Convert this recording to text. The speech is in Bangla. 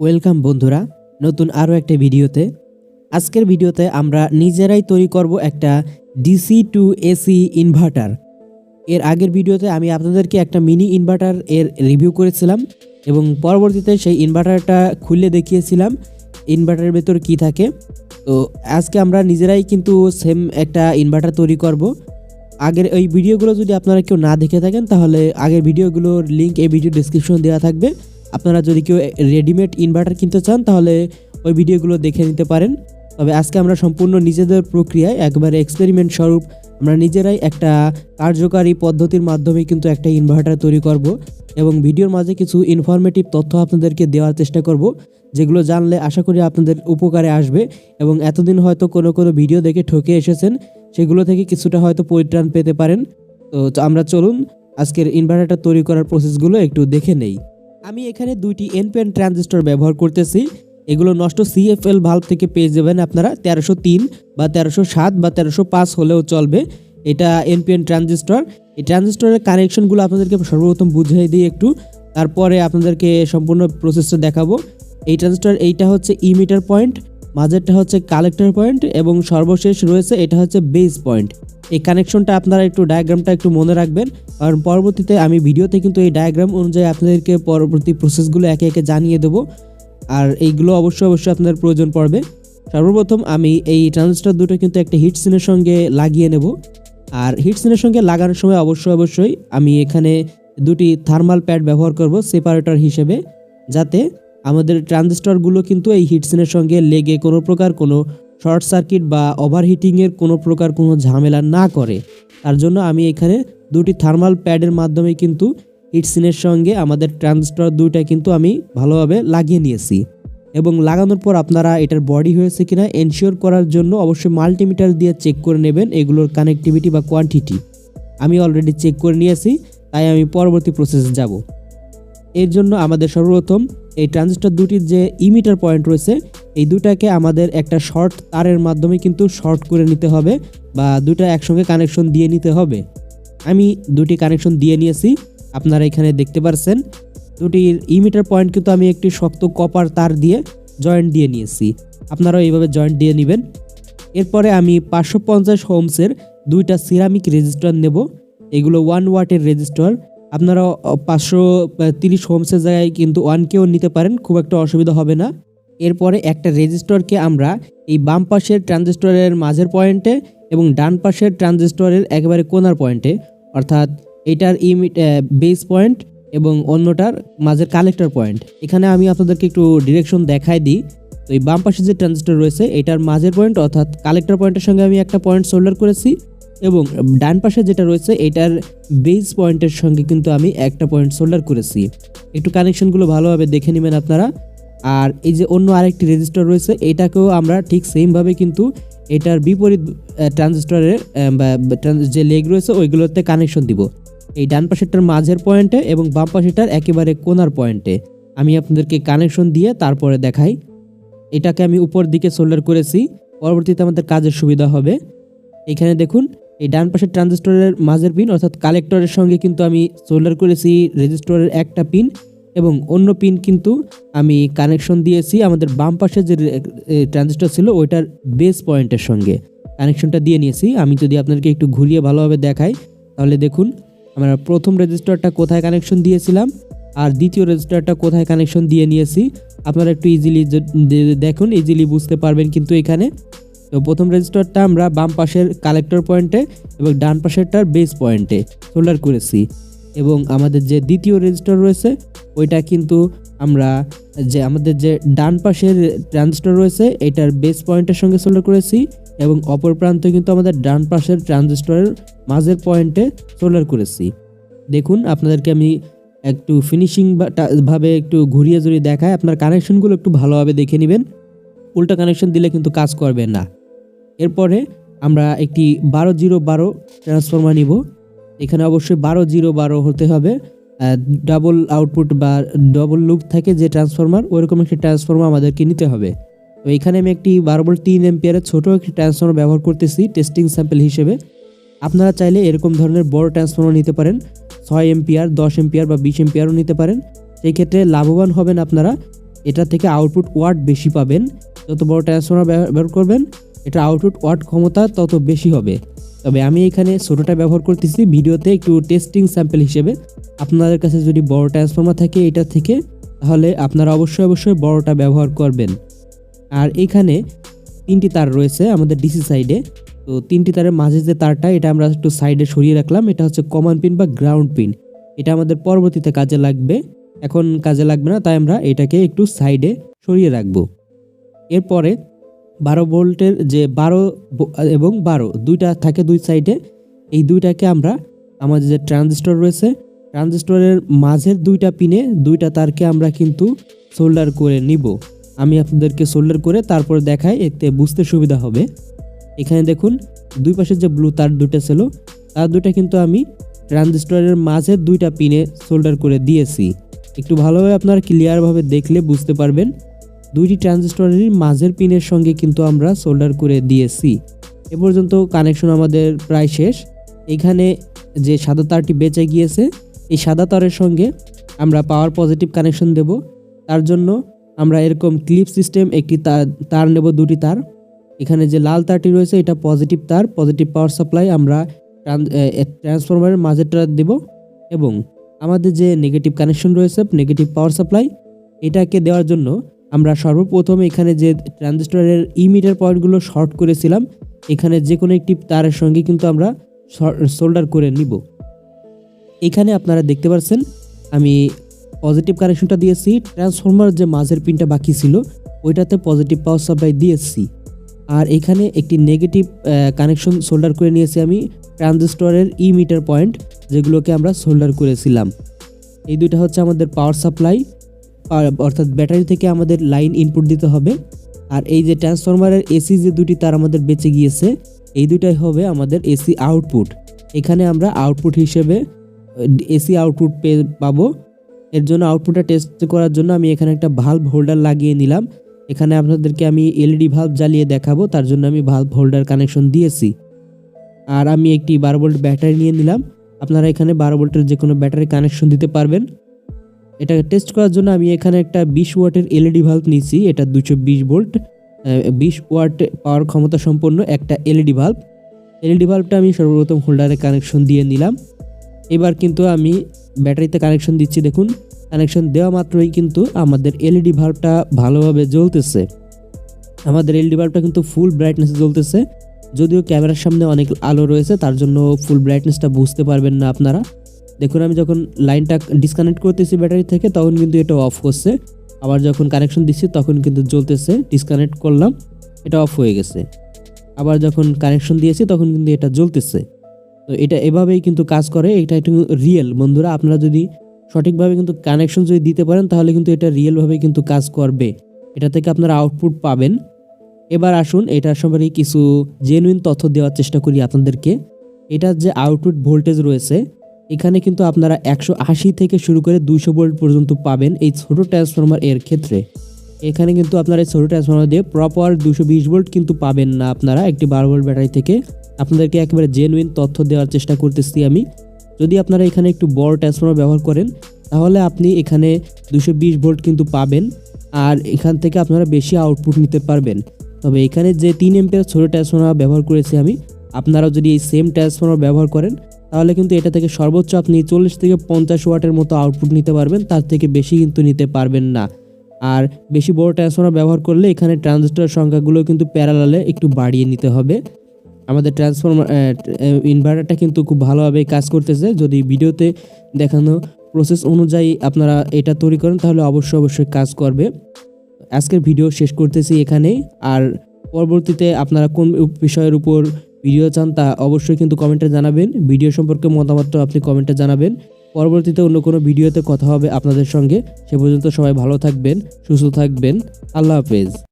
ওয়েলকাম বন্ধুরা, নতুন আরও একটা ভিডিওতে। আজকের ভিডিওতে আমরা নিজেরাই তৈরি করব একটা ডিসি টু এসি ইনভার্টার। এর আগের ভিডিওতে আমি আপনাদেরকে একটা মিনি ইনভার্টার এর রিভিউ করেছিলাম এবং পরবর্তীতে সেই ইনভার্টারটা খুলে দেখিয়েছিলাম, ইনভার্টারের ভেতর কি থাকে। তো আজকে আমরা নিজেরাই কিন্তু সেম একটা ইনভার্টার তৈরি করব। আগের ওই ভিডিওগুলো যদি আপনারা কেউ না দেখে থাকেন, তাহলে আগের ভিডিওগুলোর লিঙ্ক এই ভিডিও ডিসক্রিপশন দেওয়া থাকবে। আপনারা যদি কেউ রেডিমেড ইনভার্টার কিনতে চান, তাহলে ওই ভিডিওগুলো দেখে নিতে পারেন। তবে আজকে আমরা সম্পূর্ণ নিজেদের প্রক্রিয়ায় একবারে এক্সপেরিমেন্ট স্বরূপ আমরা নিজেরাই একটা কার্যকারী পদ্ধতির মাধ্যমে কিন্তু একটা ইনভার্টার তৈরি করব এবং ভিডিওর মাঝে কিছু ইনফরমেটিভ তথ্য আপনাদেরকে দেওয়ার চেষ্টা করব, যেগুলো জানলে আশা করি আপনাদের উপকারে আসবে এবং এতদিন হয়তো কোনো কোনো ভিডিও দেখে ঠকে এসেছেন, সেগুলো থেকে কিছুটা হয়তো পরিত্রাণ পেতে পারেন। তো আমরা চলুন আজকের ইনভার্টারটা তৈরি করার প্রসেসগুলো একটু দেখে নেই। আমি এখানে দুইটি এনপিএন ট্রানজিস্টর ব্যবহার করতেছি। এগুলো নষ্ট সিএফএল ভাল্ব থেকে পেয়ে যাবেন আপনারা। তেরোশো তিন বা তেরোশো সাত বা তেরোশো পাঁচ হলেও চলবে। এটা এনপিএন ট্রানজিস্টর এই ট্রানজিস্টরের কানেকশনগুলো আপনাদেরকে সর্বপ্রথম বুঝিয়ে দিই একটু। তারপরে আপনাদেরকে সম্পূর্ণ প্রসেসটা দেখাবো। এই ট্রানজিস্টর এইটা হচ্ছে ইমিটার পয়েন্ট মাঝেরটা হচ্ছে কালেক্টর পয়েন্ট এবং সর্বশেষ রয়েছে এটা হচ্ছে বেস পয়েন্ট এই কানেকশনটা আপনারা একটু ডায়াগ্রামটা একটু মনে রাখবেন, কারণ পরবর্তীতে আমি ভিডিওতে কিন্তু এই ডায়াগ্রাম অনুযায়ী আপনাদেরকে পরবর্তী প্রসেসগুলো একে একে জানিয়ে দেবো। আর এইগুলো অবশ্যই অবশ্যই আপনাদের প্রয়োজন পড়বে। সর্বপ্রথম আমি এই ট্রানজিস্টর দুটো কিন্তু একটা হিট সিনের সঙ্গে লাগিয়ে নেব। আর হিট সিনের সঙ্গে লাগানোর সময় অবশ্যই অবশ্যই আমি এখানে দুটি থার্মাল প্যাড ব্যবহার করব সেপারেটর হিসেবে, যাতে আমাদের ট্রানজিস্টরগুলো কিন্তু এই হিটসিনের সঙ্গে লেগে কোনো প্রকার কোনো শর্ট সার্কিট বা ওভারহিটিংয়ের কোনো প্রকার কোনো ঝামেলা না করে। তার জন্য আমি এখানে দুটি থার্মাল প্যাডের মাধ্যমে কিন্তু হিটসিনের সঙ্গে আমাদের ট্রানজিস্টর দুইটা কিন্তু আমি ভালোভাবে লাগিয়ে নিয়েছি। এবং লাগানোর পর আপনারা এটার বডি হয়েছে কিনা এনশিওর করার জন্য অবশ্যই মাল্টিমিটার দিয়ে চেক করে নেবেন এগুলোর কানেক্টিভিটি বা কোয়ান্টিটি। আমি অলরেডি চেক করে নিয়েছি, তাই আমি পরবর্তী প্রসেসে যাব। এর জন্য আমাদের সর্বপ্রথম এই ট্রানজিস্টর দুটির যে ইমিটার পয়েন্ট রয়েছে, এই দুটাকে আমাদের একটা শর্ট তারের মাধ্যমে কিন্তু শর্ট করে নিতে হবে বা দুটা একসঙ্গে কানেকশন দিয়ে নিতে হবে। আমি দুটি কানেকশন দিয়ে নিয়েছি, আপনারা এখানে দেখতে পারছেন। দুটির ইমিটার পয়েন্ট কিন্তু আমি একটি শক্ত কপার তার দিয়ে জয়েন্ট দিয়ে নিয়েছি। আপনারাও এইভাবে জয়েন্ট দিয়ে নেবেন। এরপরে আমি পাঁচশো পঞ্চাশ হোমসের দুইটা সিরামিক রেজিস্টার নেব। এগুলো ওয়ান ওয়াটের রেজিস্টার আপনারা পাঁচশো তিরিশ হোমসের জায়গায় কিন্তু ওয়ান কেও নিতে পারেন, খুব একটা অসুবিধা হবে না। এরপরে একটা রেজিস্টরকে আমরা এই বাম পাশের ট্রানজিস্টরের মাঝের পয়েন্টে এবং ডান পাশের ট্রানজিস্টরের একেবারে কোনার পয়েন্টে, অর্থাৎ এটার ইমিট বেস পয়েন্ট এবং অন্যটার মাঝের কালেক্টর পয়েন্ট। এখানে আমি আপনাদেরকে একটু ডিরেকশন দেখাই দিই। তো এই বাম পাশে যে ট্রানজিস্টর রয়েছে, এটার মাঝের পয়েন্ট অর্থাৎ কালেক্টর পয়েন্টের সঙ্গে আমি একটা পয়েন্ট সোল্ডার করেছি। এবং ডান পাশে যেটা রয়েছে, এটার বেস পয়েন্টের সঙ্গে কিন্তু আমি একটা পয়েন্ট সোল্ডার করেছি। একটু কানেকশনগুলো ভালোভাবে দেখে নেবেন আপনারা। আর এই যে অন্য আরেকটি রেজিস্টার রয়েছে, এটাকেও আমরা ঠিক সেমভাবে কিন্তু এটার বিপরীত ট্রানজিস্টরের যে লেগ রয়েছে, ওইগুলোতে কানেকশন দিব। এই ডান পাশেরটার মাঝের পয়েন্টে এবং বাম পাশেরটার একেবারে কোনার পয়েন্টে আমি আপনাদেরকে কানেকশন দিয়ে তারপরে দেখাই। এটাকে আমি উপর দিকে সোল্ডার করেছি। পরবর্তীতে আমাদের কাজের সুবিধা হবে। এখানে দেখুন এই ডান পাশের ট্রানজিস্টরের মাঝের পিন, অর্থাৎ কালেক্টরের সঙ্গে কিন্তু আমি সোল্ডার করেছি রেজিস্টরের একটা পিন এবং অন্য পিন কিন্তু আমি কানেকশন দিয়েছি। আমাদের বাম পাশে যে ট্রানজিস্টর ছিল, ওইটার বেস পয়েন্টের সঙ্গে কানেকশনটা দিয়ে নিয়েছি। আমি যদি আপনাদেরকে একটু ঘুরিয়ে ভালোভাবে দেখাই, তাহলে দেখুন, আমরা প্রথম রেজিস্টারটা কোথায় কানেকশন দিয়েছিলাম আর দ্বিতীয় রেজিস্টারটা কোথায় কানেকশন দিয়ে নিয়েছি। আপনারা একটু ইজিলি দেখুন ইজিলি বুঝতে পারবেন কিন্তু এখানে। তো প্রথম রেজিস্টারটা আমরা বাম পাশের কালেক্টর পয়েন্টে এবং ডান পাশেরটার বেস পয়েন্টে সোল্ডার করেছি। এবং আমাদের যে দ্বিতীয় রেজিস্টার রয়েছে, ওইটা কিন্তু আমরা যে আমাদের যে ডান পাশের ট্রানজিস্টর রয়েছে, এটার বেস পয়েন্টের সঙ্গে সোল্ডার করেছি এবং অপর প্রান্তে কিন্তু আমাদের ডান পাশের ট্রানজিস্টরের মাঝের পয়েন্টে সোল্ডার করেছি। দেখুন, আপনাদেরকে আমি একটু ফিনিশিং ভাবে একটু ঘুরিয়ে জুড়িয়ে দেখায় আপনার কানেকশনগুলো একটু ভালোভাবে দেখে নেবেন। উল্টা কানেকশন দিলে কিন্তু কাজ করবে না। এরপরে আমরা একটি বারো জিরো বারো ট্রান্সফর্মার নিব। এখানে অবশ্যই বারো জিরো বারো হতে হবে। ডাবল আউটপুট বা ডবল লুপ থাকে যে ট্রান্সফর্মার ওইরকম একটি ট্রান্সফর্মার আমাদেরকে নিতে হবে। তো এখানে আমি একটি বারো বল তিন এমপিয়ারের ছোটো একটি ট্রান্সফর্মার ব্যবহার করতেছি টেস্টিং স্যাম্পেল হিসেবে। আপনারা চাইলে এরকম ধরনের বড় ট্রান্সফর্মার নিতে পারেন, ছয় এমপিয়ার দশ এমপিয়ার বা বিশ এমপিয়ারও নিতে পারেন। সেই ক্ষেত্রে লাভবান হবেন আপনারা। এটা থেকে আউটপুট ওয়াট বেশি পাবেন। যত বড় ট্রান্সফর্মার ব্যবহার করবেন এটা আউটপুট ওয়াট ক্ষমতা তত বেশি হবে। তবে আমি এখানে ছোটোটা ব্যবহার করতেছি, ভিডিওতে একটু টেস্টিং স্যাম্পেল হিসেবে। আপনাদের কাছে যদি বড় ট্রান্সফর্মার থাকে এটা থেকে, তাহলে আপনারা অবশ্যই অবশ্যই বড়টা ব্যবহার করবেন। আর এখানে তিনটি তার রয়েছে আমাদের ডিসি সাইডে তো তিনটি তারের মাঝে যে তারটা, এটা আমরা একটু সাইডে সরিয়ে রাখলাম। এটা হচ্ছে কমন পিন বা গ্রাউন্ড পিন এটা আমাদের পরবর্তীতে কাজে লাগবে। এখন কাজে লাগবে না, তাই আমরা এটাকে একটু সাইডে সরিয়ে রাখব। এরপরে বারো ভোল্টের যে বারো এবং বারো, দুইটা থাকে দুই সাইডে। এই দুইটাকে আমরা, আমাদের যে ট্রানজিস্টর রয়েছে, ট্রানজিস্টরের মাঝের দুইটা পিনে, দুইটা তারকে আমরা কিন্তু সোল্ডার করে নিব। আমি আপনাদেরকে সোল্ডার করে তারপর দেখাই, এতে বুঝতে সুবিধা হবে। এখানে দেখুন, দুই পাশে যে ব্লু তার দুটো ছিল, তার দুটা কিন্তু আমি ট্রানজিস্টরের মাঝের দুইটা পিনে সোল্ডার করে দিয়েছি। একটু ভালোভাবে আপনারা ক্লিয়ারভাবে দেখলে বুঝতে পারবেন। দুইটি ট্রানজিস্টরের মাঝের পিনের সঙ্গে কিন্তু আমরা সোল্ডার করে দিয়েছি। এ পর্যন্ত কানেকশন আমাদের প্রায় শেষ। এখানে যে সাদা তারটি বেঁচে গিয়েছে, এই সাদা তারের সঙ্গে আমরা পাওয়ার পজিটিভ কানেকশন দেব। তার জন্য আমরা এরকম ক্লিপ সিস্টেম একটি তার তার নেব দুটি তার। এখানে যে লাল তারটি রয়েছে, এটা পজিটিভ তার, পজিটিভ পাওয়ার সাপ্লাই আমরা ট্রান্সফরমারের মাঝেরটা দেব এবং আমাদের যে নেগেটিভ কানেকশন রয়েছে, নেগেটিভ পাওয়ার সাপ্লাই, এটাকে দেওয়ার জন্য আমরা সর্বপ্রথম এখানে যে ট্রানজিস্টরের ইমিটার পয়েন্টগুলো শর্ট করেছিলাম, এখানে যে কোনো একটি তারের সঙ্গে কিন্তু আমরা সোল্ডার করে নিব। এখানে আপনারা দেখতে পাচ্ছেন, আমি পজিটিভ কানেকশনটা দিয়েছি ট্রান্সফর্মার যে মাঝের পিনটা বাকি ছিল, ওইটাতে পজিটিভ পাওয়ার সাপ্লাই দিয়েছি। আর এখানে একটি নেগেটিভ কানেকশন সোল্ডার করে নিয়েছি আমি, ট্রানজিস্টরের ই মিটার পয়েন্ট যেগুলোকে আমরা সোল্ডার করেছিলাম। এই দুইটা হচ্ছে আমাদের পাওয়ার সাপ্লাই অর্থাৎ ব্যাটারি থেকে আমাদের লাইন ইনপুট দিতে হবে। আর এই যে ট্রান্সফরমারের এসি যে দুটি তার আমাদের বেঁচে গিয়েছে, এই দুটাই হবে আমাদের এসি আউটপুট এখানে আমরা আউটপুট হিসেবে এসি আউটপুট পেয়ে পাবো। এর জন্য আউটপুটটা টেস্ট করার জন্য আমি এখানে একটা ভাল্ব হোল্ডার লাগিয়ে নিলাম। এখানে আপনাদেরকে আমি এলইডি ভাল্ব জ্বালিয়ে দেখাবো, তার জন্য আমি ভাল্ব হোল্ডার কানেকশন দিয়েছি। আর আমি একটি বারো ভোল্ট ব্যাটারি নিয়ে নিলাম। আপনারা এখানে বারো ভোল্টের যে কোনো ব্যাটারি কানেকশন দিতে পারবেন। এটাকে টেস্ট করার জন্য আমি এখানে একটা বিশ ওয়াটের এলইডি ভাল্ব নিয়েছি, এটা দুশো বিশ ভোল্ট বিশ ওয়াট পাওয়ার ক্ষমতা সম্পন্ন একটা এলইডি ভাল্ব এলইডি ভাল্বটা আমি সর্বপ্রথম হোল্ডারে কানেকশন দিয়ে নিলাম। এবার কিন্তু আমি ব্যাটারিতে কানেকশন দিচ্ছি, দেখুন কানেকশন দেওয়া মাত্রই কিন্তু আমাদের এলইডি ভাল্বটা ভালোভাবে জ্বলতেছে। আমাদের এলইডি ভাল্বটা কিন্তু ফুল ব্রাইটনেসে জ্বলতেছে। যদিও ক্যামেরার সামনে অনেক আলো রয়েছে, তার জন্য ফুল ব্রাইটনেসটা বুঝতে পারবেন না আপনারা। দেখুন, আমি যখন লাইনটা ডিসকানেক্ট করতেছি ব্যাটারি থেকে, তখন কিন্তু এটা অফ করছে। আবার যখন কানেকশন দিচ্ছি, তখন কিন্তু জ্বলতেছে ডিসকানেক্ট করলাম, এটা অফ হয়ে গেছে। আবার যখন কানেকশন দিয়েছি, তখন কিন্তু এটা জ্বলতেছে। তো এটা এভাবেই কিন্তু কাজ করে, এটা একটু রিয়েল বন্ধুরা, আপনারা যদি সঠিকভাবে কিন্তু কানেকশন যদি দিতে পারেন, তাহলে কিন্তু এটা রিয়েলভাবে কিন্তু কাজ করবে। এটা থেকে আপনারা আউটপুট পাবেন। এবার আসুন এটার সম্পর্কে কিছু জেনুইন তথ্য দেওয়ার চেষ্টা করি আপনাদেরকে। এটার যে আউটপুট ভোল্টেজ রয়েছে এখানে কিন্তু আপনারা একশো আশি থেকে শুরু করে দুশো ভোল্ট পর্যন্ত পাবেন এই ছোট ট্রান্সফরমার এর ক্ষেত্রে। এখানে কিন্তু আপনারা এই ছোট ট্রান্সফরমার দিয়ে প্রপার দুশো বিশ ভোল্ট কিন্তু পাবেন না আপনারা একটি বারো ভোল্ট ব্যাটারি থেকে। আপনাদেরকে একেবারে জেনুইন তথ্য দেওয়ার চেষ্টা করতেছি আমি। যদি আপনারা এখানে একটু বড় ট্রান্সফরমার ব্যবহার করেন, তাহলে আপনি এখানে দুশো বিশ ভোল্ট কিন্তু পাবেন আর এখান থেকে আপনারা বেশি আউটপুট নিতে পারবেন। তবে এখানে যে তিন এম্পের ছোট ট্রান্সফরমার ব্যবহার করেছি আমি, আপনারাও যদি এই সেম ট্রান্সফরমার ব্যবহার করেন তাহলে কিন্তু এটা থেকে সর্বোচ্চ আপনি চল্লিশ থেকে পঞ্চাশ ওয়াটের মতো আউটপুট নিতে পারবেন, তার থেকে বেশি কিন্তু নিতে পারবেন না। আর বেশি বড় ট্রান্সফর্মার ব্যবহার করলে এখানে ট্রানজিস্টর সংখ্যাগুলো কিন্তু প্যারালালে একটু বাড়িয়ে নিতে হবে। আমাদের ট্রান্সফর্মার ইনভার্টারটা কিন্তু খুব ভালোভাবে কাজ করতেছে। যদি ভিডিওতে দেখানো প্রসেস অনুযায়ী আপনারা এটা তৈরি করেন, তাহলে অবশ্যই অবশ্যই কাজ করবে। আজকের ভিডিও শেষ করতেছি এখানেই। আর পরবর্তীতে আপনারা কোন বিষয়ের উপর ভিডিও চান তা অবশ্যই কিন্তু কমেন্টে জানাবেন। ভিডিও সম্পর্কে মতামতটা আপনি কমেন্টে জানাবেন। পরবর্তীতে অন্য কোনো ভিডিওতে কথা হবে আপনাদের সঙ্গে। সে পর্যন্ত সবাই ভালো থাকবেন, সুস্থ থাকবেন। আল্লাহ হাফেজ।